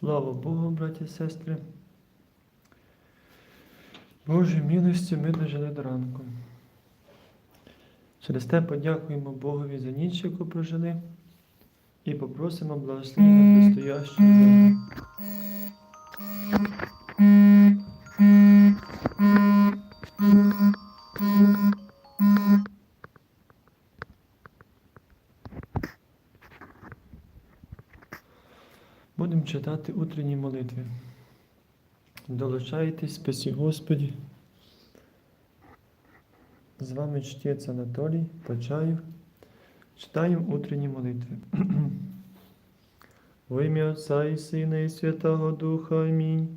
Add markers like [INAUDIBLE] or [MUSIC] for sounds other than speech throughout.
Слава Богу, браті і сестри. Боже милості ми дожили до ранку. Через те подякуємо Богові за ніч, яку прожили, і попросимо благословення предстоящу день. Читати утренні молитви. Долучайтесь, спасі Господі. З вами чтець Анатолій Почаєв. Читаємо утренні молитви. [CLEARS THROAT] Во ім'я Отця і Сина, і Святого Духа. Амінь.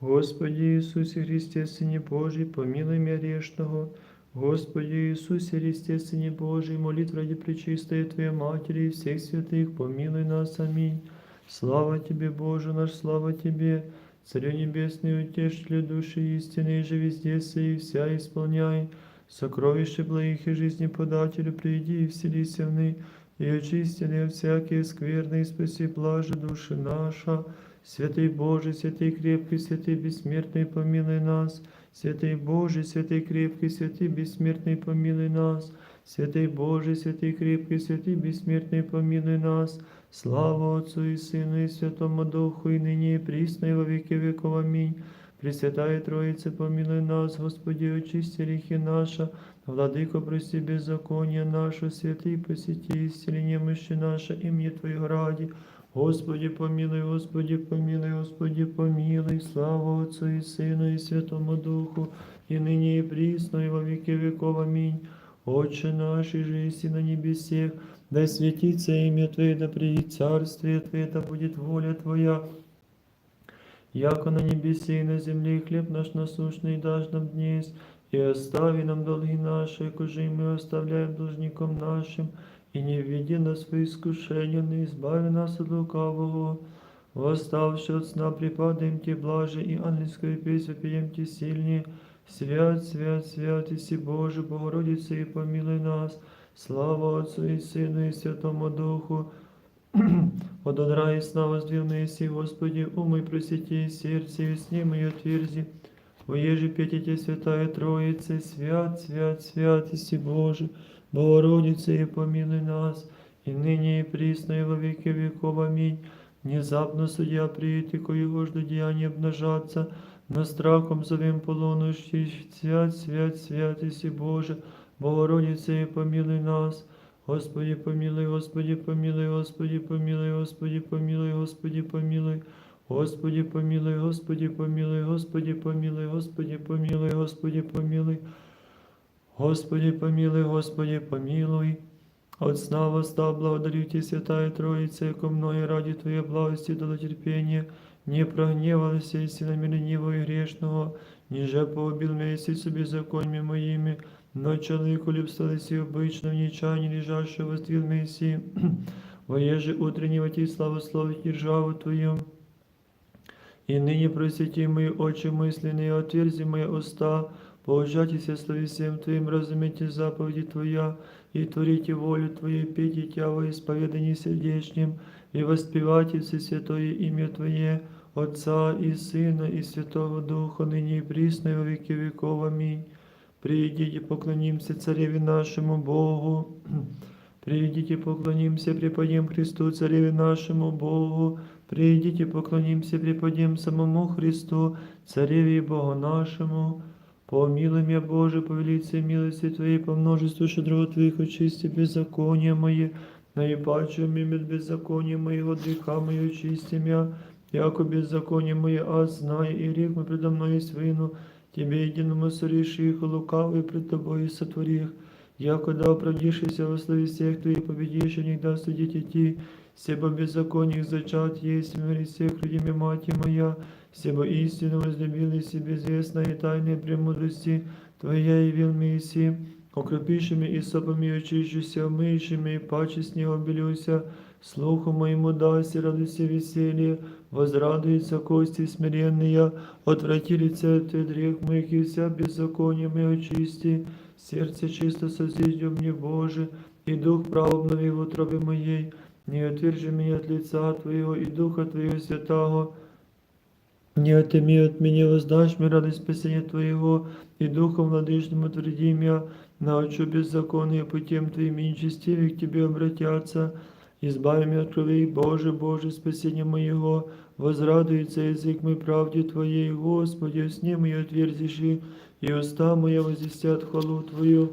Господи Ісусі Христе, Сині Божий, помилуй меня грешного. Господи Иисусе Христе, Сыне Божий, молитв ради Пречистой Твоей Матери и всех святых, помилуй нас. Аминь. Слава Тебе, Боже наш, слава Тебе, Царю Небесный, утешителю души истины, же везде сей, вся исполняй, сокровище благих и жизни подателю, приди и вселися в ны, и очисти от всякие скверные, спаси блаже души наша. Святый Боже, святый крепкий, святый бессмертный, помилуй нас. Святый Боже, святый крепкий, святый бессмертный, помилуй нас. Святый Боже, святый крепкий, святый бессмертный, помилуй нас. Слава Отцу и Сыну и Святому Духу, и ныне и присно, и во веки веков. Аминь. Пресвятая Троица, помилуй нас, Господи, очисти грехи наши, Владыко, прости беззаконие наше, святый, посети исцеление мыши наше, имя Твоего ради. Господи, помилуй, Господи, помилуй, Господи, помилуй, слава Отцу и Сыну и Святому Духу, и ныне и присно, и во веки веков. Аминь. Отче наш, и на небесех, да светится имя Твое, да приедет царствие Твое, да будет воля Твоя, яко на небесе и на земле, хлеб наш насущный дашь нам днесь, и остави нам долги наши, якоже и мы оставляем должником нашим, и не введи нас в искушение, но избави нас от лукавого. Восставши от сна, припадаем Тебе блаже, и ангельскую песню пеем Тебе сильнее. Свят, свят, свят, Иси Боже, Богородица, и помилуй нас. Слава Отцу и Сыну и Святому Духу. [CLEARS THROAT] От одра и сна воздвивна Иси, Господи, умой просети сердце, и сни мои отверзи. Воеже петите, Святая Троица, свят, свят, свят, Иси Боже, Богородица, и помилуй нас, и ныне и присно, и во веки веков. Аминь. Внезапно судья приит, и коего жду деяния обнажаться, но страхом зовем полунощи, свят, свят, свят, Иси Боже, Богородица, и помилуй нас. Господи, помилуй, Господи, помилуй, Господи, помилуй, Господи, помилуй, Господи, помилуй. Господи, помилуй, Господи, помилуй, Господи, помилуй, Господи, помилуй, Господи, помилуй. Господи, помилуй, Господи, помилуй. От сна восстав, благодарю Тебе, Святая Троица, яко мною ради Твоей благости дало терпение, не прогневалась и силами ленивого и грешного, ниже поубил месяц себе законами моими, но человеку любсталось и обычно в нечаянии лежащего воздвил Мессии, [CLEARS THROAT] воеже утреннего Ти славословить державу Твою. И ныне просвети мои очи мысленные, отверзи мои уста, поужайтесь слове всем Твоим, разумейте заповеди Твоя, и творите волю Твою, пейте Тя во исповедании сердечнем, и воспевайте все святое имя Твое, Отца и Сына и Святого Духа, ныне и присно и во веки веков. Аминь. Придите, поклонимся Цареве нашему Богу. [CLEARS THROAT] Придите, поклонимся, преподем Христу, Цареве нашему Богу. Придите, поклонимся, преподем самому Христу, Цареве и Богу нашему. Помилуй меня, Боже, по велице милости по множеству щедрот Твоих, очисти беззакония мои, наипаче мимо беззакония моего, греха мои, очисти меня, яко беззаконие мое, а знай, и рек мы предо мной свину, Тебе единому сореши их, лукавый пред Тобой сотвори их, яко да оправдишься во славе всех Твоих, победишь, и них да судить идти, Себо беззаконий зачат есть в мире всех людьми, мать моя, Себо истину возлюбили себе известно и тайные премудрости Твоя явил Месси, окропившими и сопами очищуся, омыйшими и паче снега белюся, слуху моему дайся, радуйся веселье, возрадуются кости смиренные, отврати лице Ты грех моих и вся беззаконие мое очисти, сердце чисто созидью мне, Боже, и дух прав обнови в утробе моей, не отвержи меня от лица Твоего и Духа Твоего Святого, Не отыми от меня, воздашь мне радость спасения Твоего, и Духом Владычным утверди меня, научу беззаконные путем Твоим, и нечестивые к Тебе обратятся. Избави меня от крови, Боже, Боже, спасение моего, возрадуется язык мой правде Твоей, Господи, сне мое отверзиши, и уста моя возвестят хвалу Твою.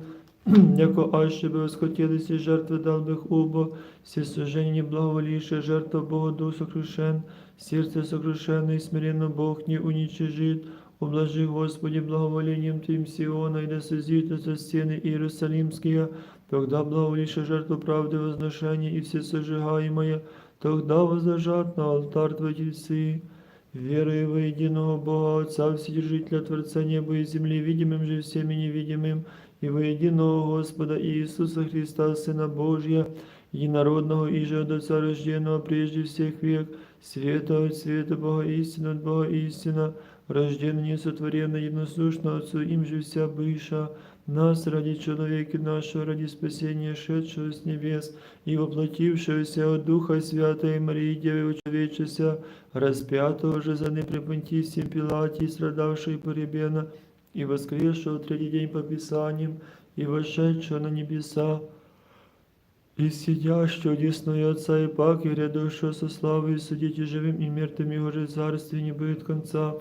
[CLEARS THROAT] Яко аще би восхотілися жертви дал бих убо, все сожжение благоволіше, жертва Бога дух сокрушен, сердце сокрушенное и смиренно Бог не уничижит. Ублажи, Господи, благоволением Твоим Сиона, и да созидутся стены Иерусалимские, тогда благоволише жертву правды возношения и все сожигаемое, тогда возложат на алтарь Твои тельцы. Верую во единого Бога, Отца, Вседержителя, Творца неба и земли, видимым же всеми невидимым, и во единого Господа Иисуса Христа, Сына Божия, единородного и же от Отца рожденного прежде всех век, света от света Бога истина от Бога истина, рожденный несотворенный единосущно Отцу, им же вся быша, нас ради человека нашего, ради спасения, шедшего с небес и воплотившегося от Духа Святой Марии Девы Учеловечеся, распятого же за непрепонтисием Пилате, страдавшего и поребена, и воскресшего в третий день по Писаниям, и вошедшего на небеса, и сидящего одесную Отца и пак, и грядущего со славой, судите живым и мертвым, Его же царствие не будет конца.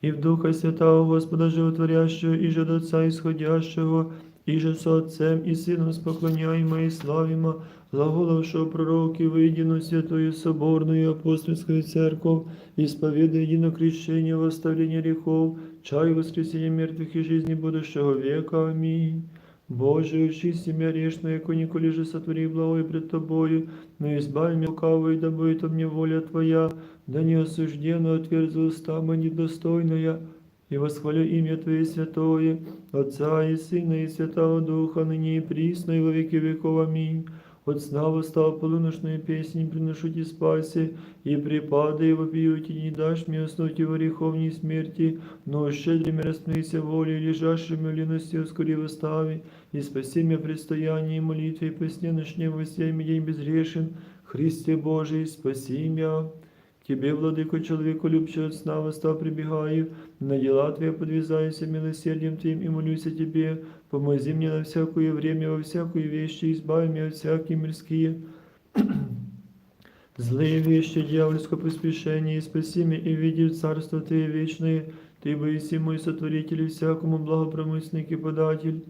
И в Духа Святого Господа Животворящего, и же от Отца исходящего, и же со Отцем и Сыном споклоняемо и славимо, глаголовшего пророки в единую святую соборную апостольскую церковь, исповедуя едино крещение во оставление грехов, чай воскресения мертвых и жизни будущего века. Аминь. Боже, очисти меня грешное, яко николи же сотвори благое пред Тобою, но избави меня лукавой, да будет мне воля Твоя, да не осужденно отверзу уста мои недостойная, и восхвалю имя Твое святое, Отца и Сына и Святого Духа, ныне и присно, и во веки веков. Аминь. От сна восстал полуношную песнь, приношу Ти спаси, и припады и вопиют, и не дашь мне уснуть и в греховней смерти, но щедрыми распнися волей, лежащими в лености ускори восстави, и спаси меня предстояние и молитве, и по сне ночне во всеми день безгрешен, Христе Божий, спаси меня. К Тебе, владыко, человеку любче от сна восстав прибегаю, на дела Твои подвязаюсь милосердием Твоим и молюсь о Тебе, помози мне на всякое время, во всякую вещь, и избави меня от всякие мирские [CLEARS THROAT] злые вещи, дьявольское поспешение, и спаси меня и види в царство Твое вечное, Ты боиси мой сотворитель и всякому благопромысленник и податель.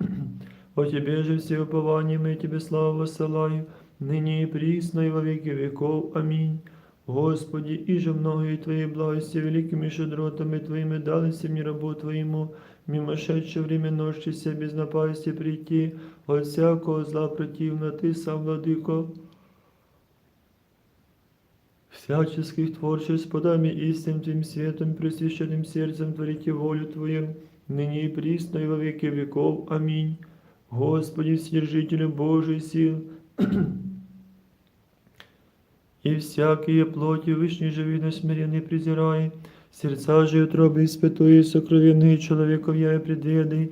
[CLEARS THROAT] О Тебе же все упования мы Тебе славу воссылаю, ныне и присно и во веки веков. Аминь. Господи, и же многие Твои благости великими щедротами Твоими дались мне рабу Твоему, мимошедшее время ношися без напасти прийти, от всякого зла противно Ты сам, Владыко, всяческих творчеств, подай мне истинным Твоим светом, просвященным сердцем творите волю Твою, ныне и присно и во веки веков. Аминь. Господи, Вседержителю Божий сил, и всякие плоти вышней живи на смиренный презирай, сердца же утробы испытуя сокровенные человеков я и предведай.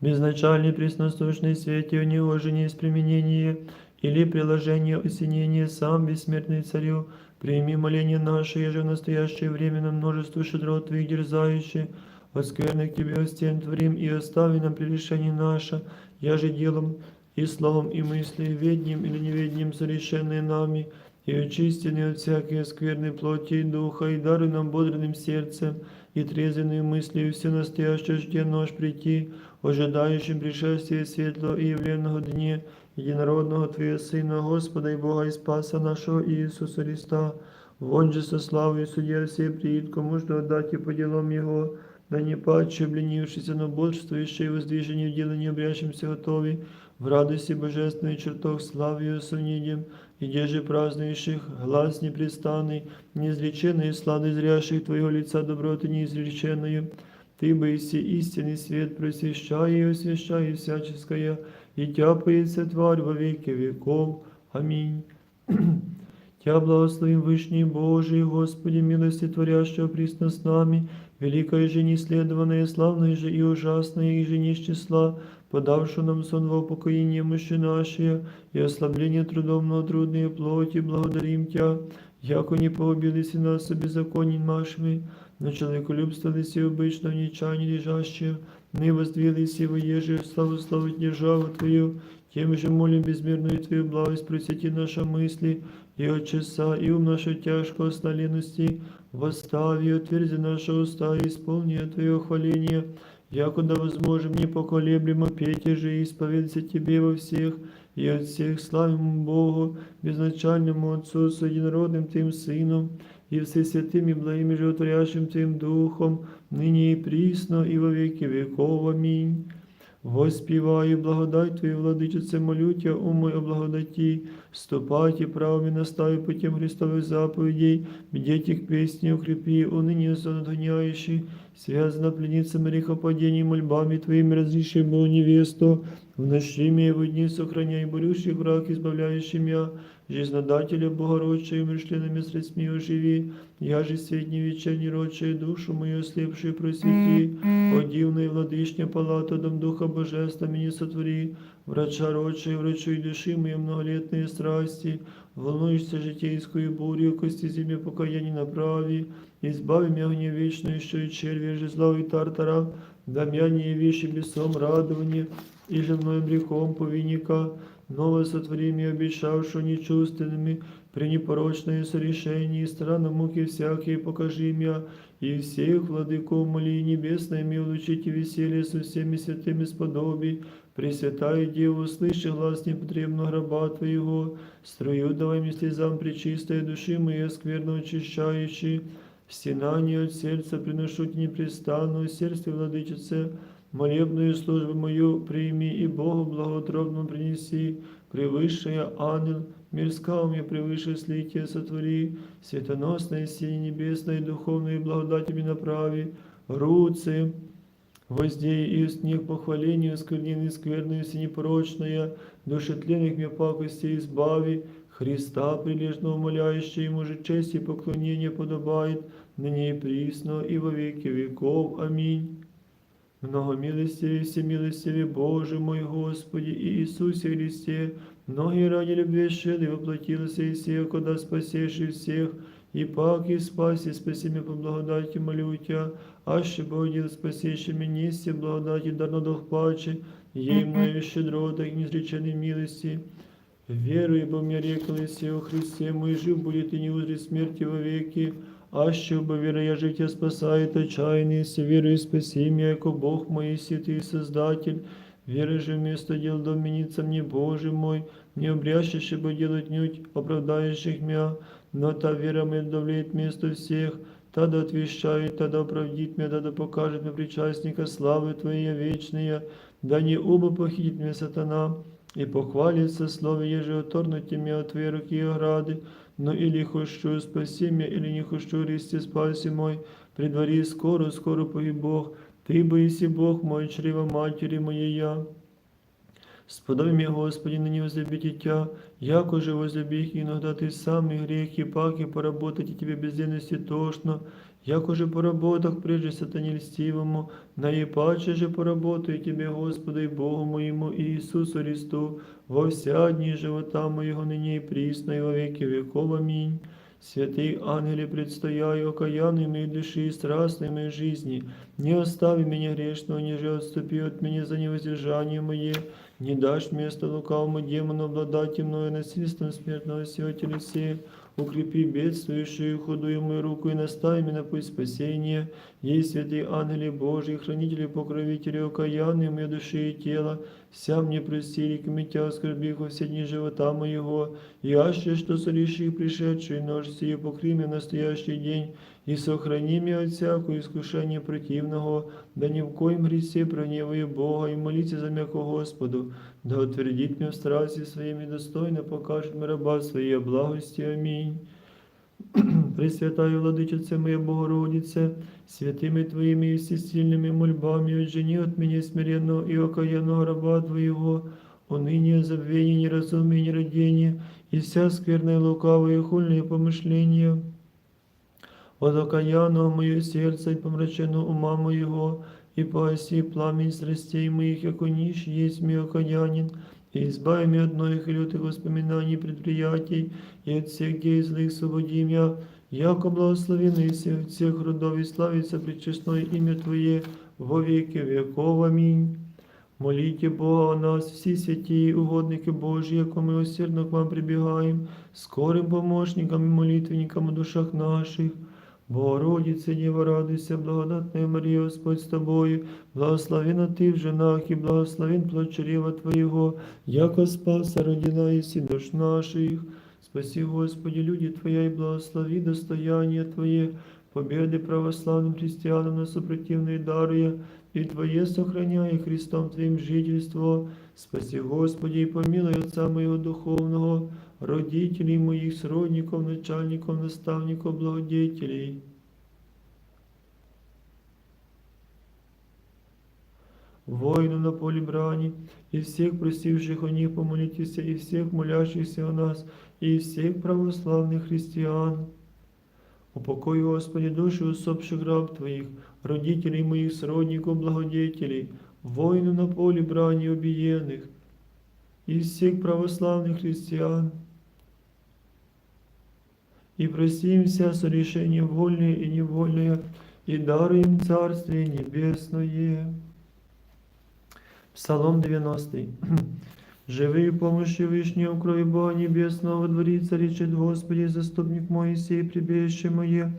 Безначальный пресносущный свете у него же не есть применение или приложение осенения сам бессмертный царю, прими моление наше, еже в настоящее время на множество щедрот твоих дерзающих, оскверных тебе стен творим и остави нам прегрешение наше, я же делом и словом, и мыслью, ведним или неведним совершенные нами, и очистенные от всякой скверной плоти и духа, и даруй нам бодрым сердцем, и трезвенной мыслью все настоящее ждем наш прийти, ожидающим пришествия светлого и явленного дне, единородного Твоего Сына, Господа и Бога и Спаса нашего Иисуса Христа, вон же со славою судья всей приид, кому что отдать и по делам Его, да не паче, обленившийся, но бодрствующий, воздвижение в делании обрящимся готовый, в радости божественной чертог славию сунидем, и деже празднующих, глаз непрестанный, неизреченный, сладый зрящих Твоего лица доброты неизреченную, Ты боиси истинный свет, просвещай и освящай всяческое, и тяпается тварь во веки веков. Аминь. [CLEARS THROAT] Тя благословим Вышний Божий, Господи, милости творящего присно с нами, великая же неисследованная, славная же и ужасная, и же не из числа, подавши нам сон во упокоение мыши наши, и ослабление трудом на трудные плоти, благодарим Тя, яко не погубились и нас беззаконien нашими, но человеколюбство лиси обычно в нечаянии лежащее, мы воздвились и воежи, славу славить державу Твою, тем же молим безмерную Твою благость, просвети наши мысли, и от часа, и ум нашу тяжкого сна лености, восстави, отверзи наши уста, и исполни Твое хваление, якуда возможем непоколеблемо петь и же исповедаться Тебе во всех, и от всех славим Богу, безначальному Отцу с единородным Тем Сыном, и всесвятым и благим и животворящим Тем Духом, ныне и присно, и во веки веков. Аминь. Воспіваю благодать Твою, владичице, молю Тя, о мой о благодаті, ступайте правом и настави путем Христовых заповедей, бдеть их песни укрепи, уныне сон отгоняющий, связана пленницам грехопадений мольбами Твоими разреши Богу невесту, в ночи его дни сохраняй борющий враг, избавляющий меня, жизнодателя Богородча и умершленными средствами оживи, я же средний вечерний рочая душу мою ослепшую просвети, о дивная владычня палата, дом Духа Божества меня сотвори, врача рочая, врачу и души мои многолетные страсти, волнуешься житейскую бурю, кости зиме покаяние направи, избави меня гнев вечную, еще и черви, же зла и тартара, да мя не вещи лесом радование, и же мною грехом повинника, новое сотвори мне, обещавшую нечувственными, при непорочное сорешении, странно муки всякие покажи меня, и всех владыков моли небесной ми улучите веселье со всеми святыми сподоби, Пресвятая Дева, слыши глаз непотребно гроба Твоего, строю давай мне слезам пречистой души моей, скверно очищающей, стенание от сердца приношу тебе непрестанную, сердце владычице, молебную службу мою прими и Богу благотробно принеси, превысшая ангел, мирска мне превыше слития сотвори, светоносное силе небесной духовной благодатями направи, руцы, Воздей и уст них похвалению, оскверненной скверную, непорочная, душетленных мне пакостей избави, Христа, прилежно умоляющий ему же честь и поклонение подобает, ныне и присно, и во веки веков. Аминь. Много милостивый, всемилостивый Боже мой Господи и Иисусе Христе, многие ради любви шел и воплотился и всех, куда спасешь и всех, и пак и спаси, спаси меня по благодати, молю Тя, аще Богдел спасеши мені, все благодаті дарно дух паче, ей мною щедротах незреченной милости. Веруй, бо мне реклися о Христе, мой жив будет и не узрит смерти вовеки, аще бо вера я життя спасает отчаянный, все веруй и спаси меня, яко Бог мой, святый Создатель, Веры же вместо дел доменится мне, Боже мой, не обрящешь бы делать нють, оправдающих меня, но та вера мне давлеет место всех, тогда отвещает, тогда оправдит меня, тогда покажет мне причастника славы Твоей вечные, да не оба похитит мне сатана, и похвалится слове, еже оторнуть меня от Твоей руки и ограды, но или хочу спаси меня, или не хочу рести спаси мой, при скоро, скоро погиб Бог, Ты боиси Бог мой, чрево матери моей я. Сподобай мне, Господи, на не дитя, Тя, яко же возлюби их, иногда Ты сам и грех, и пак, и поработать, и Тебе безденности тошно, яко же по работах прежде сатане льстивому, наипаче же поработаю Тебе, Господу и Богу моему и Иисусу Христу, во вся дни живота моего ныне и присно, и во веки веков. Аминь. Святые ангели, предстояю окаянной моей души и страстной моей жизни, не остави меня грешного, ниже отступи от меня за невоздержание мое, не дашь место лукавому демону обладать мною насильством смертного сего телесе, укрепи бедствующую худую мою руку и настай меня на путь спасения. Ей святые ангели Божьи, хранители, покровители, окаянные моей души и тела, вся мне простили, к митя оскорбих во все дни живота моего, и аще, что сореши пришедшую нож сию покри меня в настоящий день, и сохрани меня от всякого искушения противного, да ни в коем гресе прогневаю Бога, и молите за мягко Господу, да утвердит меня в страсти своими достойно, покажет мне раба своей благости. Аминь. [CLEARS THROAT] Пресвятая Владычице моя Богородице, святыми Твоими и всесильными мольбами отжени от меня смиренного и окаянного раба Твоего, уныние, забвение, неразумие, нерадение, и вся скверная, лукавая и хульные помышления. От окаянного мое сердце и помраченного ума моего, и погаси пламень страстей моих, яко нищ есть ми окаянин, и избави меня от многих и лютых воспоминаний и предприятий, и от всех дей злых свободи меня, яко благословенный си от всех родов и славится пречестное имя Твое во веки веков. Аминь. Молите Бога нас, всі святі угодники Божі, яко ми усердно к вам прибігаємо, скорим помощникам і молитвенникам у душах наших. Богородице, Діва, радуйся, благодатная Марія, Господь з тобою, благословена ти в женах і благословен плод чрева Твоєго, яко спаса родина і всі душ наших. Спаси, Господи, люди Твоя, и благослови достояние Твое, победы православным христианам на супротивные даруя, и Твое сохраняя Христом Твоим жительство. Спаси, Господи, и помилуй Отца моего духовного, родителей моих, сродников, начальников, наставников, благодетелей. Воину на поле брани, и всех просивших о них помолитесь, и всех молящихся о нас, и всех православных христиан. Упокой, Господи, души усопших раб Твоих, родителей моих, сродников, благодетелей, воину на поле брани убиенных, и всех православных христиан. И прости им вся сорешения вольные и невольные, и даруй им Царствие Небесное. Псалом 90. Живи в помощи Вышнего, в крови Бога Небесного, во дворица речет Господи, заступник Моисей, прибежище мое,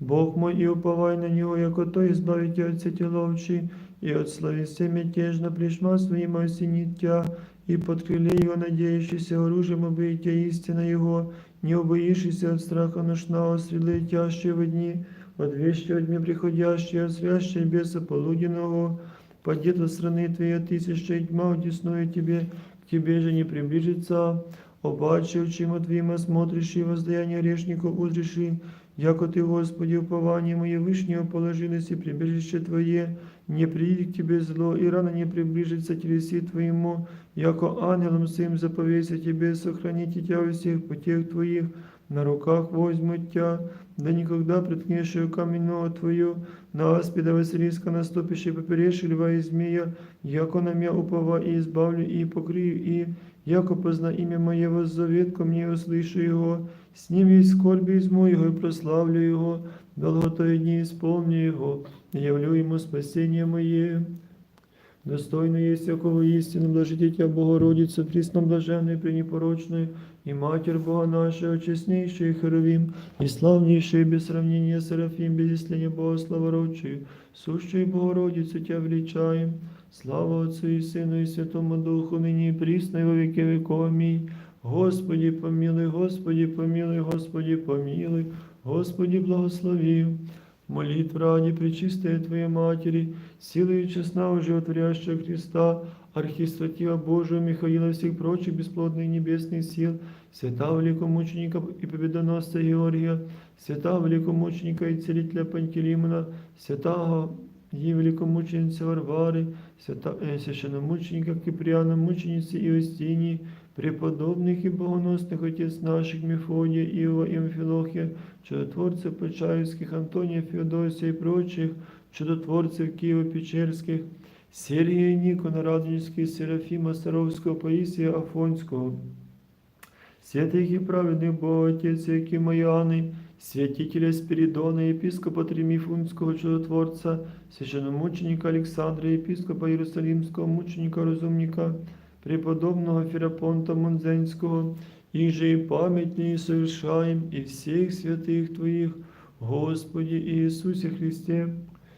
Бог мой, и уповай на Него, яко то избавить от сети ловчи, и от словеса мятежно пришма своим осенит тя, и под крыле Его надеющийся оружием обыйти истина Его, не убоишься от страха ношного, стрелы тяжчие в дни, от вещи дни приходящие, от свящей беса полуденного, Падет от страны Твоей тысяча и тьма удесную Тебе, Тебе же не приближится. Обаче очима Твоїми смотришь и воздаяние грешников узреши, яко Ты, Господи, упование мое вышнего положилось и прибежище Твое, не придет к Тебе зло, и рано не приближится телеси Твоему, яко ангелом своим заповейся Тебе, сохранить Тебя во всех путях Твоих, на руках возьмут Тебя, да никогда приткнешь каменного Твою, на аспида Василиска наступище поперешь льва и змея, яко на меня упова и избавлю и покрию, и яко позна имя Мое воззовет ко мне, услышу Его, с ним и скорби изму Его, и прославлю Его, долготою дни исполню Его, явлю Ему спасение Мое. Достойно есть всякого истины, блажите Тебя, Богородица, присно блаженной, пренепорочной, и Матерь Бога нашего, честнейший Херовим, и славнейший без сравнения Серафим, без исления Бога славородчию, сущую Богородицу Тебя величаем, слава Отцу и Сыну и Святому Духу, ныне и присно, и во веки веков. Аминь. Господи, помилуй, Господи, помилуй, Господи, помилуй, Господи, благослови. Молитв ради Пречистая Твоей Матери, силой и честна уживотворящего Христа, Архистратива Божию Михаила и всех прочих бесплодных небесных сил, святого великомученика и победоносца Георгия, святого великомученика и целителя Пантелеймона, святого и великомученицы Варвары, свята, э, священномученика Киприана, мученицы Иостинии, преподобных и богоносных отец наших Мефодия, Иова и Амфилохия, чудотворцев Почаевских, Антония, Феодосия и прочих, чудотворцев Киево-Печерских, Сергия Никона, Радонежских, Серафима, Саровского, Паисия, Афонского, святых и праведных Бога, Отец Якимаяны, святителя Спиридона, епископа Тримифунского чудотворца, священномученика Александра, епископа Иерусалимского, мученика Разумника, преподобного Ферапонта Монзенского, их же и памятнее совершаем, и всех святых Твоих, Господи Иисусе Христе,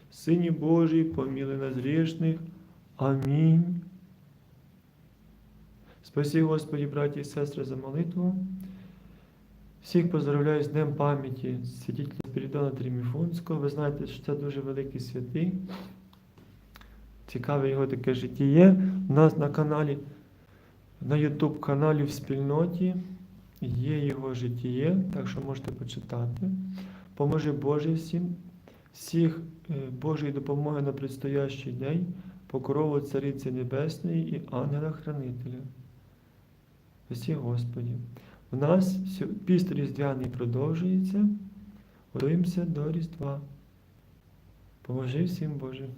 Сыне Божий, помилуй нас грешных. Аминь. Спаси, Господи, браті і сестри, за молитву. Всіх поздравляю з Днем пам'яті святителя Спірідона Триміфунського. Ви знаєте, що це дуже великий святий. Цікаве його таке життя. У нас на каналі, на YouTube каналі в спільноті є його життя, так що можете почитати. Поможи Боже всім, всіх е, Божої допомоги на предстоящий день, покрову Цариці Небесної і ангела-хранителя. Всі Господі. У нас піст Різдвяний продовжується. Готуємося до Різдва. Поможи всім Боже.